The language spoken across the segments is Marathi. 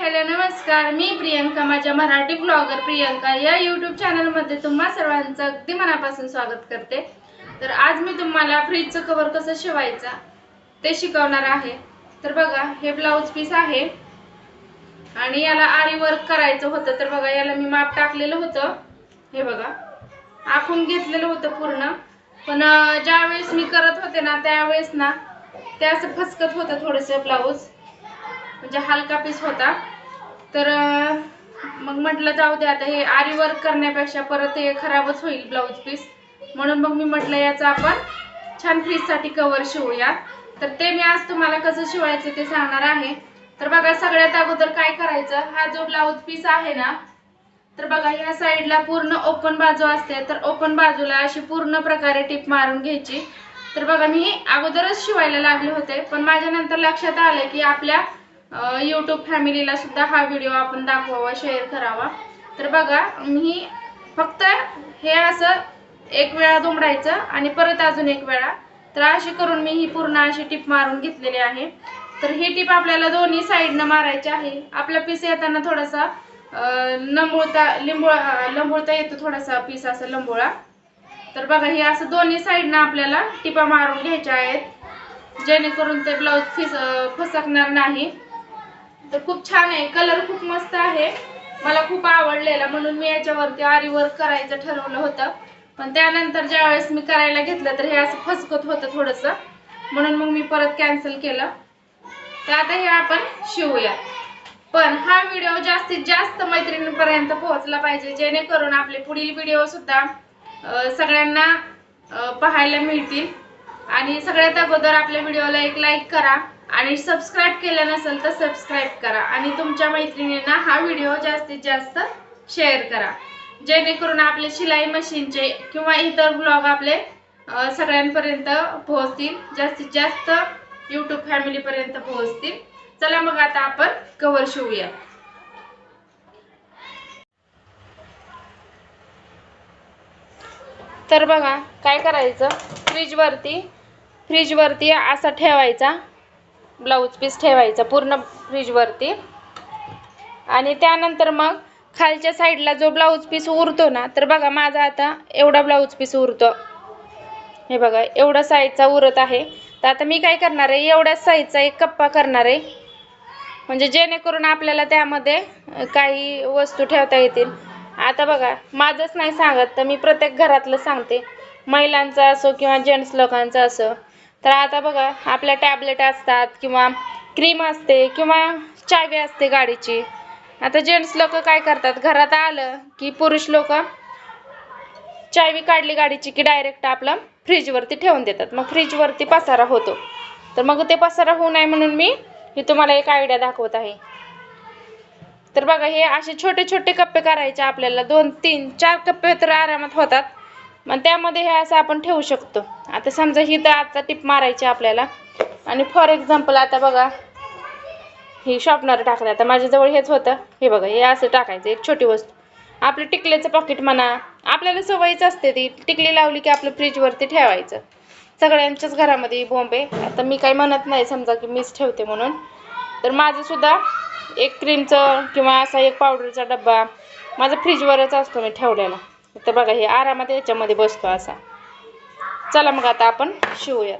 हॅलो नमस्कार. मी प्रियंका माझ्या मराठी ब्लॉगर प्रियंका या यूट्यूब चॅनलमध्ये तुम्हा सर्वांचं अगदी मनापासून स्वागत करते. तर आज मी तुम्हाला फ्रीजचं कवर कसं शिवायचं ते शिकवणार आहे. तर बघा हे ब्लाऊज पीस आहे. आणि याला आरी वर्क करायचं होतं. तर बघा याला मी माप टाकलेलं होतं. हे बघा आखून घेतलेलं होतं पूर्ण. पण ज्यावेळेस मी करत होते ना त्यावेळेस ना ते असं फसकत होतं थोडंसं ब्लाऊज म्हणजे हलका पीस होता. तर मग म्हटलं जाऊ दे आता हे आरी वर्क करण्यापेक्षा परत हे खराबच होईल ब्लाऊज पीस म्हणून मग मी म्हटलं याचं आपण छान पीससाठी कवर शिवूया तर ते मी आज तुम्हाला कसं शिवायचं ते सांगणार आहे. तर बघा सगळ्यात अगोदर काय करायचं? हा जो ब्लाऊज पीस आहे ना तर बघा ह्या साईडला पूर्ण ओपन बाजू असते. तर ओपन बाजूला अशी पूर्ण प्रकारे टिप मारून घ्यायची. तर बघा मी अगोदरच शिवायला लागले होते. पण माझ्या नंतर लक्षात आलं की आपल्या यूट्यूब फॅमिलीला सुद्धा हा व्हिडिओ आपण दाखवावा शेअर करावा. तर बघा मी फक्त हे असं एक वेळा दुमडायचं आणि परत अजून एक वेळा. तर अशी करून मी ही पूर्ण अशी टिप मारून घेतलेली आहे. तर ही टिप आपल्याला दोन्ही साईडनं मारायची आहे. आपला पीस येताना थोडासा लंबुळता लंबोळता लिंबोळा लंबोळता येतो थोडासा पीस असा लंबोळा. तर बघा हे असं दोन्ही साईडनं आपल्याला टिपा मारून घ्यायच्या आहेत. जेणेकरून ते ब्लाऊज फिस फसकणार नाही. तर खूप छान आहे. कलर खूप मस्त आहे. मला खूप आवडलेला. म्हणून मी याच्यावरती आरी वर्क करायचं ठरवलं होतं. पण त्यानंतर ज्यावेळेस मी करायला घेतलं तर हे असं फसकत होतं थोडंसं. म्हणून मग मी परत कॅन्सल केलं. तर आता हे आपण शिवूया. पण हा व्हिडिओ जास्तीत जास्त मैत्रिणींपर्यंत पोहोचला पाहिजे. जेणेकरून आपले पुढील व्हिडिओ सुद्धा सगळ्यांना पाहायला मिळतील. आणि सगळ्यात अगोदर आपल्या व्हिडिओला एक लाईक करा. आणि सबस्क्राईब केलं नसेल तर सबस्क्राईब करा. आणि तुमच्या मैत्रिणींना हा व्हिडिओ जास्तीत जास्त शेअर करा. जेणेकरून आपले शिलाई मशीनचे किंवा इतर ब्लॉग आपले सगळ्यांपर्यंत पोहोचतील. जास्तीत जास्त यूट्यूब फॅमिलीपर्यंत पोहोचतील. चला मग आता आपण कवर शिवूया. तर बघा काय करायचं? फ्रीजवरती फ्रीजवरती असा ठेवायचा. ब्लाऊज पीस ठेवायचा पूर्ण फ्रीजवरती आणि त्यानंतर मग खालच्या साईडला जो ब्लाऊज पीस उरतो ना तर बघा माझा आता एवढा ब्लाऊज पीस उरतो. हे बघा एवढा साईजचा उरत आहे. तर आता मी काय करणार आहे एवढ्याच साईजचा एक कप्पा करणार आहे. म्हणजे जेणेकरून आपल्याला त्यामध्ये काही वस्तू ठेवता येतील. आता बघा माझंच नाही सांगत तर मी प्रत्येक घरातलं सांगते. महिलांचं असो किंवा जेंट्स लोकांचं असो. तर आता बघा आपल्या टॅबलेट असतात किंवा क्रीम असते किंवा चावी असते गाडीची. आता जेंट्स लोक काय करतात घरात आलं की पुरुष लोक चावी काढली गाडीची की डायरेक्ट आपलं फ्रीजवरती ठेवून देतात. मग फ्रीजवरती पसारा होतो. तर मग ते पसारा होऊ नये म्हणून मी ही तुम्हाला एक आयडिया दाखवत आहे. तर बघा हे असे छोटे छोटे कप्पे करायचे आपल्याला. दोन तीन चार कप्पे तर आरामात होतात. मग त्यामध्ये हे असं आपण ठेवू शकतो. आता समजा ही तर आजचा टिप मारायची आपल्याला. आणि फॉर एक्झाम्पल आता बघा ही शॉपनर टाकलं. आता माझ्याजवळ हेच होतं. हे बघा हे असं टाकायचं एक छोटी वस्तू. आपलं टिकल्याचं पॉकेट म्हणा आपल्याला सवयीच असते ती. टिकली लावली की आपलं फ्रीजवरती ठेवायचं. सगळ्यांच्याच घरामध्ये बॉम्बे आता मी काही म्हणत नाही समजा की मीच ठेवते म्हणून. तर माझंसुद्धा एक क्रीमचं किंवा असा एक पावडरचा डब्बा माझा फ्रीजवरच असतो मी ठेवलेला. तर बघा हे आरामात याच्यामध्ये बसतो असा. चला मग आता आपण शिवूयात.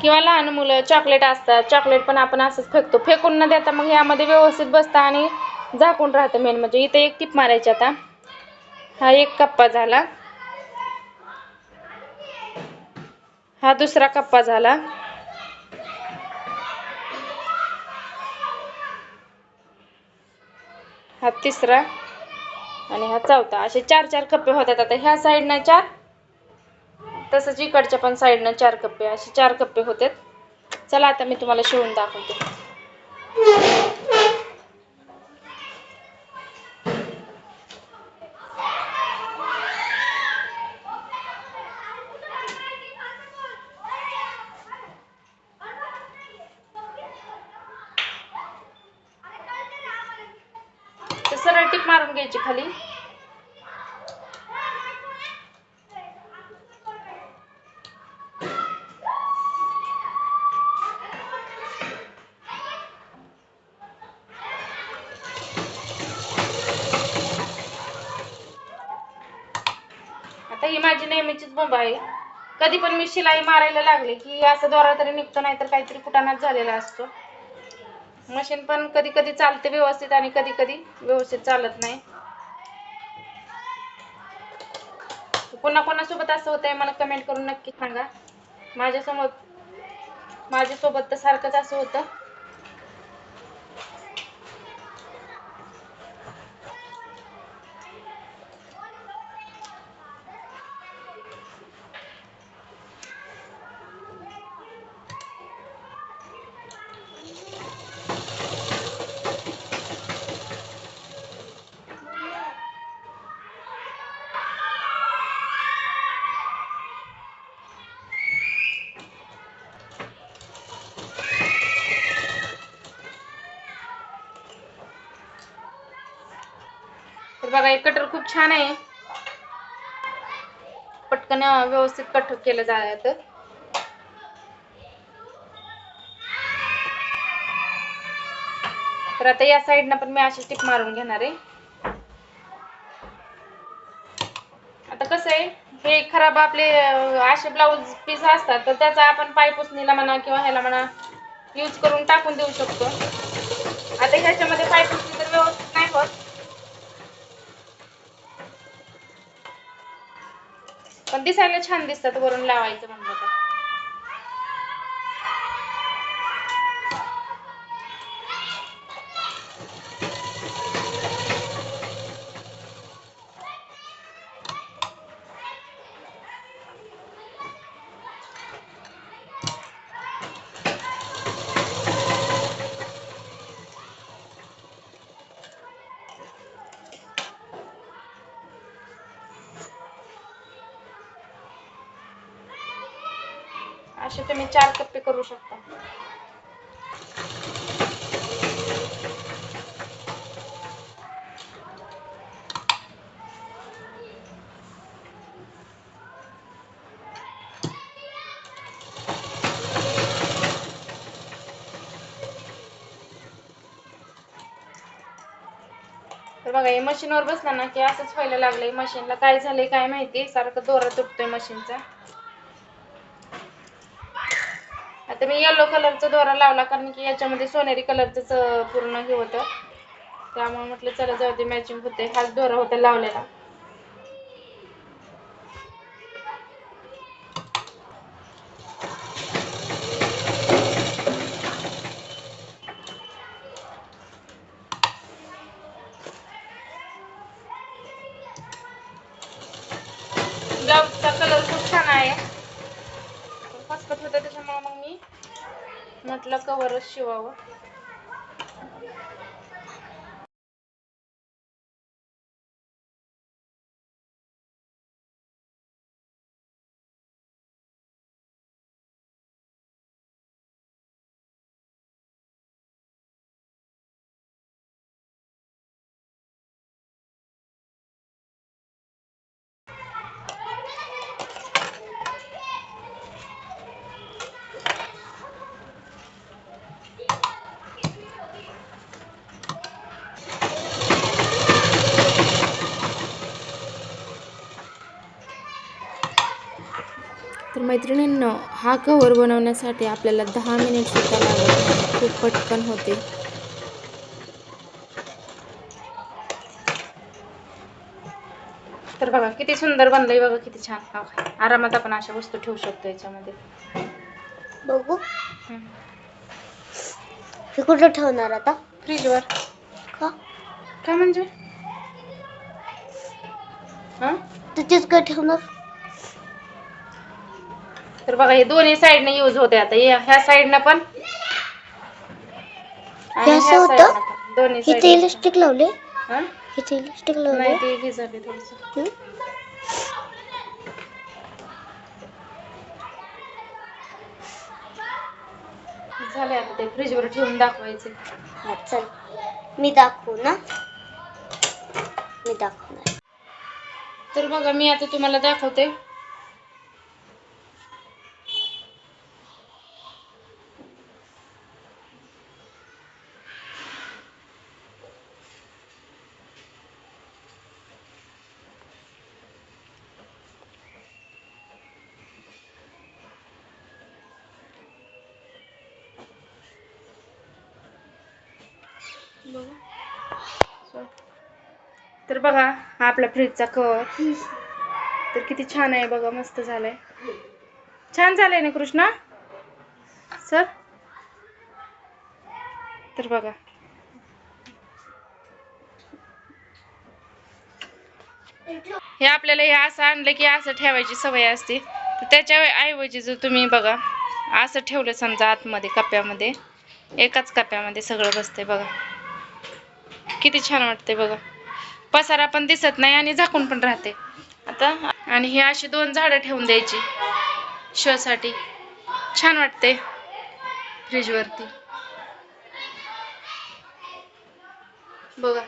किंवा लहान मुलं चॉकलेट असतात चॉकलेट पण आपण असंच फेकतो. फेकून न देता मग यामध्ये व्यवस्थित बसतं आणि झाकून राहतं मेन म्हणजे इथे एक टिप मारायची आता. हा एक कप्पा झाला. हा दुसरा कप्पा झाला. हा तिसरा आणि हा चौथा. असे चार चार कप्पे होतात. आता ह्या साईडनं चार तसंच इकडच्या पण साईडनं चार कप्पे. असे चार कप्पे होते चला आता मी तुम्हाला शिवून दाखवते. सरळ टिप मारून घ्यायची खाली. आता ही माझी नेहमीचीच बोंब आहे. कधी पण मी शिलाई मारायला लागले की असं दोरा तरी निघतो नाही तर काहीतरी कुटाणाच झालेला असतो. मशीन पण कधी कधी चालते व्यवस्थित आणि कधी कधी व्यवस्थित चालत नाही. कोणा कोणासोबत असं होतंय मला कमेंट करून नक्की सांगा. माझ्यासोबत माझ्यासोबत तर सारखंच असं होतं. बघा हे कटर खूप छान आहे. पटकन व्यवस्थित कट केलं जातं. तर आता या साईडनं पण मी अशी टिप मारून घेणार आहे. आता कसं आहे हे खराब आपले असे ब्लाऊज पीस असतात तर त्याचा आपण पाय पुसणीला म्हणा किंवा ह्याला म्हणा यूज करून टाकून देऊ शकतो. आता ह्याच्यामध्ये पायपुस पण दिसायला छान दिसतात वरून लावायचं म्हणजे तुम्ही चार कप्पे करू शकता. तर बघा हे मशीनवर बसला ना की असंच व्हायला लागलंय. मशीनला काय झालंय काय माहिती? सारखं दोरा तुटतोय मशीनचा. आता मी येलो कलरचा दोरा लावला कारण की याच्यामध्ये सोनेरी कलरचंच पूर्ण हे होतं. त्यामुळे म्हटलं चला जाऊ दे मॅचिंग होते हाच दोरा होता लावलेला ब्लाऊजचा कलर खूप छान आहे फसफट होतं त्याच्यामुळे मग मी म्हटलं कवरच मैत्रिणींनो हा कवर बनवण्यासाठी आपल्याला दहा मिनिट सुद्धा लागत खूप पटकन होते. तर बघा किती सुंदर बनलंय बघा किती छान. आरामात आपण अशा वस्तू ठेवू शकतो याच्यामध्ये. बघू. हे कुठं ठेवणार आता? फ्रीजवर. का? काय म्हणजे? हा तिथेच काय ठेवणार? तर बघा हे दोन्ही साईडने यूज होते आता. ह्या साईडनं पण हे असं होतं? दोन्ही इथे साईड इलास्टिक लावले? हा? इथे इलास्टिक लावले? नाही ते हे झाले थोडस. हं? झाले आता ते. फ्रीजवर ठेवून दाखवायचे. हा चल. मी दाखवू ना? मी दाखवणार. तर बघा मी आता तुम्हाला दाखवते. तर बघा हा आपला फ्रीजचा कवर तर किती छान आहे बघा मस्त झालंय. छान झालंय ना कृष्णा? सर? तर बघा. हे आपल्याला हे असं आणलं की असं ठेवायची सवय असते. तर त्याच्या ऐवजी जर तुम्ही बघा असं ठेवलं समजा आतमध्ये कप्प्यामध्ये एकाच कप्प्यामध्ये सगळं बसतंय बघा. किती छान वाटते बघा. पसारा पण दिसत नाही आणि झाकून पण राहते. आता आणि ही अशी दोन झाडं ठेवून द्यायची. शोसाठी. छान वाटते फ्रीजवरती. बघा.